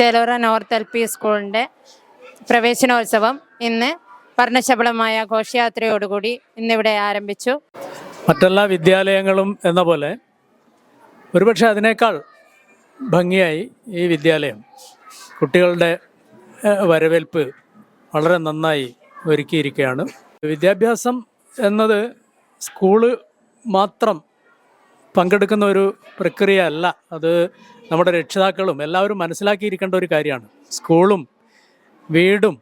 Chelur north L P സ്കൂളിന്റെ പ്രവേശനോത്സവം ഇന്ന് വർണശബളമായ ഘോഷയാത്രയോടുകൂടി ഇന്നിവിടെ ആരംഭിച്ചു. മറ്റെല്ലാ വിദ്യാലയങ്ങളും എന്ന പോലെ ഒരുപക്ഷെ അതിനേക്കാൾ ഭംഗിയായി ഈ വിദ്യാലയം കുട്ടികളുടെ വരവേൽപ്പ് വളരെ നന്നായി ഒരുക്കിയിരിക്കുകയാണ്. വിദ്യാഭ്യാസം എന്നത് സ്കൂൾ മാത്രം പങ്കെടുക്കുന്ന ഒരു പ്രക്രിയ അല്ല. അത് നമ്മുടെ രക്ഷിതാക്കളും എല്ലാവരും മനസ്സിലാക്കിയിരിക്കേണ്ട ഒരു കാര്യമാണ്. സ്കൂളും വീടും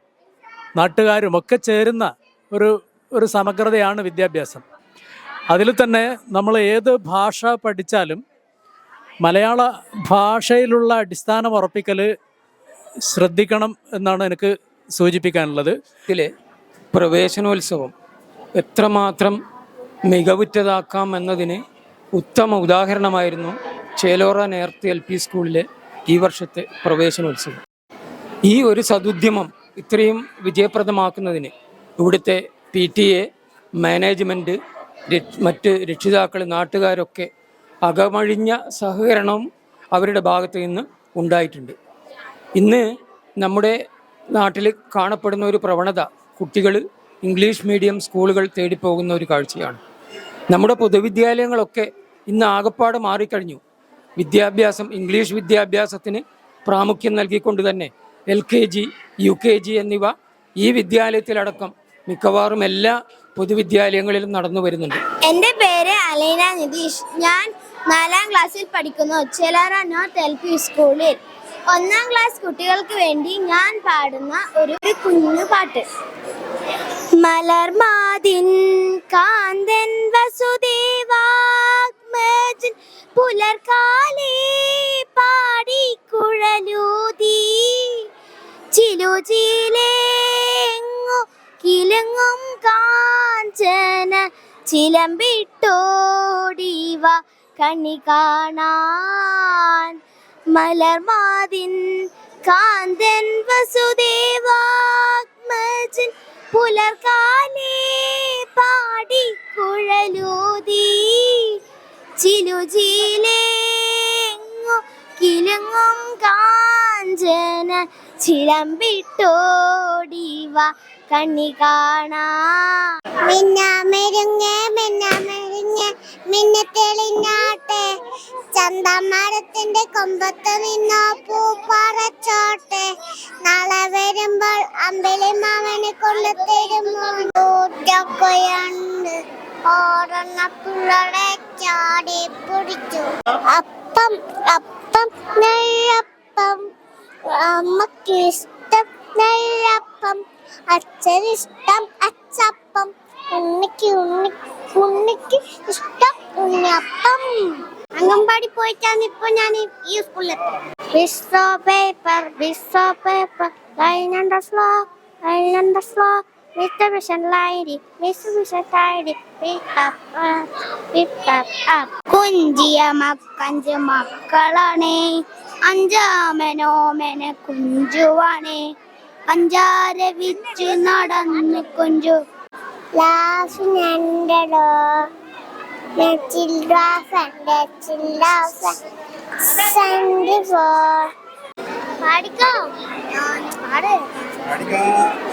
നാട്ടുകാരും ഒക്കെ ചേരുന്ന ഒരു ഒരു സമഗ്രതയാണ് വിദ്യാഭ്യാസം. അതിൽ തന്നെ നമ്മൾ ഏത് ഭാഷ പഠിച്ചാലും മലയാള ഭാഷയിലുള്ള അടിസ്ഥാനം ഉറപ്പിക്കൽ ശ്രദ്ധിക്കണം എന്നാണ് എനിക്ക് സൂചിപ്പിക്കാനുള്ളത്. ഇതിൽ പ്രവേശനോത്സവം എത്രമാത്രം മികവുറ്റതാക്കാം എന്നതിന് ഉത്തമ ഉദാഹരണമായിരുന്നു ചേലോറ നേർത്ത് എൽ പി സ്കൂളിലെ ഈ വർഷത്തെ പ്രവേശനോത്സവം. ഈ ഒരു സതുദ്യമം ഇത്രയും വിജയപ്രദമാക്കുന്നതിന് ഇവിടുത്തെ പി ടി എ മാനേജ്മെന്റ് മറ്റ് രക്ഷിതാക്കൾ നാട്ടുകാരൊക്കെ അകമഴിഞ്ഞ സഹകരണവും അവരുടെ ഭാഗത്ത് നിന്ന് ഉണ്ടായിട്ടുണ്ട്. ഇന്ന് നമ്മുടെ നാട്ടിൽ കാണപ്പെടുന്ന ഒരു പ്രവണത കുട്ടികൾ ഇംഗ്ലീഷ് മീഡിയം സ്കൂളുകൾ തേടിപ്പോകുന്ന ഒരു കാഴ്ചയാണ്. നമ്മുടെ പൊതുവിദ്യാലയങ്ങളൊക്കെ ഇന്ന് ആകപ്പാട് മാറിക്കഴിഞ്ഞു. വിദ്യാഭ്യാസം ഇംഗ്ലീഷ് വിദ്യാഭ്യാസത്തിന് പ്രാമുഖ്യം നൽകിക്കൊണ്ട് തന്നെ L K G U K G എന്നിവ ഈ വിദ്യാലയത്തിലടക്കം മിക്കവാറും എല്ലാ പൊതുവിദ്യാലയങ്ങളിലും നടന്നു വരുന്നുണ്ട്. എന്റെ പേര് അലൈന നിതീഷ്. ഞാൻ നാലാം ക്ലാസ്സിൽ പഠിക്കുന്നു ചെലാറ നോർത്ത് എൽ പി സ്കൂളിൽ. ഒന്നാം ക്ലാസ് കുട്ടികൾക്ക് വേണ്ടി ഞാൻ പാടുന്ന ഒരു കുഞ്ഞു പാട്ട്. മലർമാതിൻ കാന്തൻ വസുദേവാത്മജൻ പുലർക്കാലേ പാടി കുഴലൂതി. ചിലുചിലേങ്ങു കിലങ്ങും കാഞ്ചന ചിലമ്പിട്ടോടിവ കണ്ണി കാണാൻ. മലർമാതിൻ കാന്തൻ വസുദേവാത്മജൻ പുലർക്കാലേ പാടി കുഴലൂതി. ചിലുചിലേങ്ങു കിലുങ്ങും കാഞ്ചന ചിലമ്പിട്ടോടിവ കണ്ണി കാണാ. മിന്നാമെരുങ്ങ മിന്നാമെരുങ്ങ മിന്ന തെളിഞ്ഞാട്ടെ. ചന്തമരത്തിന്റെ കൊമ്പത്ത് നിന്നോ പൂ പറച്ചോട്ടെ. നാളെ വരുമ്പോൾ അമ്പലി മാമനെ കൊണ്ടു തരുമോ? ൂറ്റൊക്കെയുണ്ട് പിള്ളേരെ ചാടി പൊടിച്ചു. അപ്പം അപ്പം നെയ്യപ്പം. അമ്മക്കിഷ്ടം നെയ്യപ്പം. അച്ഛനിഷ്ടം അച്ചപ്പം. ഉണ്ണിക്ക് ഉണ്ണി ഉണ്ണിക്ക് ഇഷ്ടം ഉണ്ണിയപ്പം. അംഗൻവാടി പോയിട്ടാണ് ഇപ്പൊ ഞാൻ ഈ- ഈ സ്കൂളിലെത്തി ബിസ്സോ paper ബിസ്സോ paper line under slow line under slow mister mission lady mister mission tidy കുഞ്ചിയ മക്കഞ്ച് മക്കളാണേ അഞ്ചാമനോമന കുഞ്ചുവാണേ. അഞ്ചാര വിച്ചു നടന്ന് കുഞ്ചു. ലാസ്റ്റ് ഞണ്ടടോ. പാടിക്കോ? പാട് അറിവു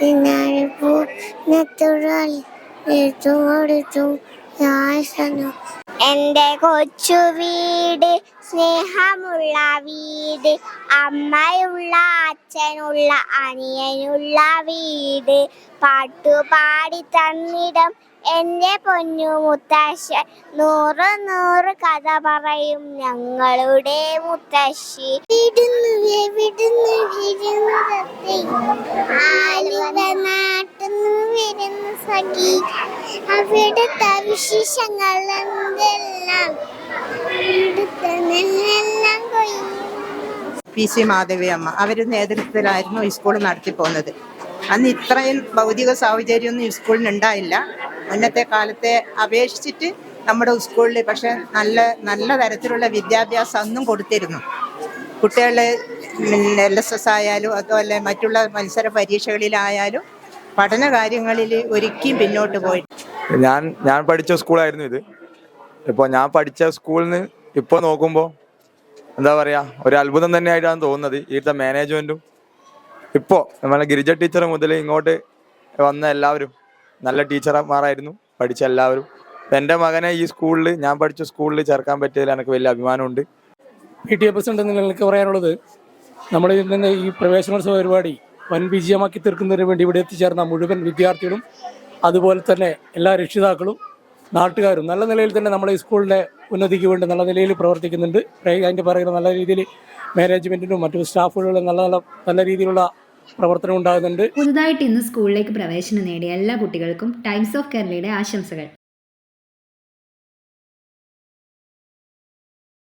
അറിവു natural എടുത്തും എന്റെ കൊച്ചു വീട് സ്നേഹമുള്ള വീട് അമ്മയുള്ള അച്ഛനുള്ള അനിയനുള്ള വീട്. പാട്ടുപാടി തന്നിടം എന്റെ പൊന്നു മുത്തശ്ശൻ നൂറ് നൂറ് കഥ പറയും ഞങ്ങളുടെ മുത്തശ്ശി. വിടുന്നു വിടുന്നു നാട്ടുന്നു വരുന്ന സഖി. അവിടുത്തെ വിശേഷങ്ങൾ പി. സി. മാധവി അമ്മ നേതൃത്വത്തിലായിരുന്നു ഈ സ്കൂൾ നടത്തി പോകുന്നത്. അന്ന് ഇത്രയും ഭൗതിക സാഹചര്യമൊന്നും ഈ സ്കൂളിന് ഉണ്ടായില്ല. മുന്നത്തെ കാലത്തെ അപേക്ഷിച്ചിട്ട് നമ്മുടെ സ്കൂളിൽ പക്ഷെ നല്ല നല്ല തരത്തിലുള്ള വിദ്യാഭ്യാസം അന്നും കൊടുത്തിരുന്നു. കുട്ടികളെ എൽ എസ് എസ് ആയാലും അതുപോലെ മറ്റുള്ള മത്സര പരീക്ഷകളിലായാലും പഠന കാര്യങ്ങളിൽ ഒരിക്കലും പിന്നോട്ട് പോയി. ഞാൻ ഞാൻ പഠിച്ച സ്കൂളായിരുന്നു ഇത്. ഇപ്പോൾ ഞാൻ പഠിച്ച സ്കൂളിൽ നിന്ന് ഇപ്പോൾ നോക്കുമ്പോൾ എന്താ പറയുക ഒരു അത്ഭുതം തന്നെയായിട്ടാണ് തോന്നുന്നത് ഇവിടുത്തെ മാനേജ്മെന്റും ഇപ്പോൾ നമ്മളെ ഗിരിജ ടീച്ചർ മുതൽ ഇങ്ങോട്ട് വന്ന എല്ലാവരും നല്ല ടീച്ചർമാരായിരുന്നു പഠിച്ച എല്ലാവരും. എന്റെ മകനെ ഈ സ്കൂളിൽ ഞാൻ പഠിച്ച സ്കൂളിൽ ചേർക്കാൻ പറ്റിയതിൽ എനിക്ക് വലിയ അഭിമാനമുണ്ട്. പി ടി എ പ്രസിഡന്റ് എന്ന പറയാനുള്ളത് നമ്മുടെ നിന്ന് ഈ പ്രവേശനോത്സവ പരിപാടി വൻ വിജയമാക്കി തീർക്കുന്നതിന് വേണ്ടി ഇവിടെ എത്തിച്ചേർന്ന മുഴുവൻ വിദ്യാർത്ഥികളും അതുപോലെ തന്നെ എല്ലാ രക്ഷിതാക്കളും നാട്ടുകാരും നല്ല നിലയിൽ തന്നെ നമ്മുടെ ഈ സ്കൂളിന്റെ ഉന്നതിക്ക് വേണ്ടി നല്ല നിലയിൽ പ്രവർത്തിക്കുന്നുണ്ട്. പ്രേ- അതിന്റെ പറയുന്ന നല്ല രീതിയിൽ മാനേജ്മെന്റിനും മറ്റു സ്റ്റാഫുകളും നല്ല നല്ല നല്ല രീതിയിലുള്ള പ്രവർത്തനം ഉണ്ടാകുന്നുണ്ട്. പുതുതായിട്ട് ഇന്ന് സ്കൂളിലേക്ക് പ്രവേശനം നേടിയ എല്ലാ കുട്ടികൾക്കും ടൈംസ് ഓഫ് കേരളയുടെ ആശംസകൾ.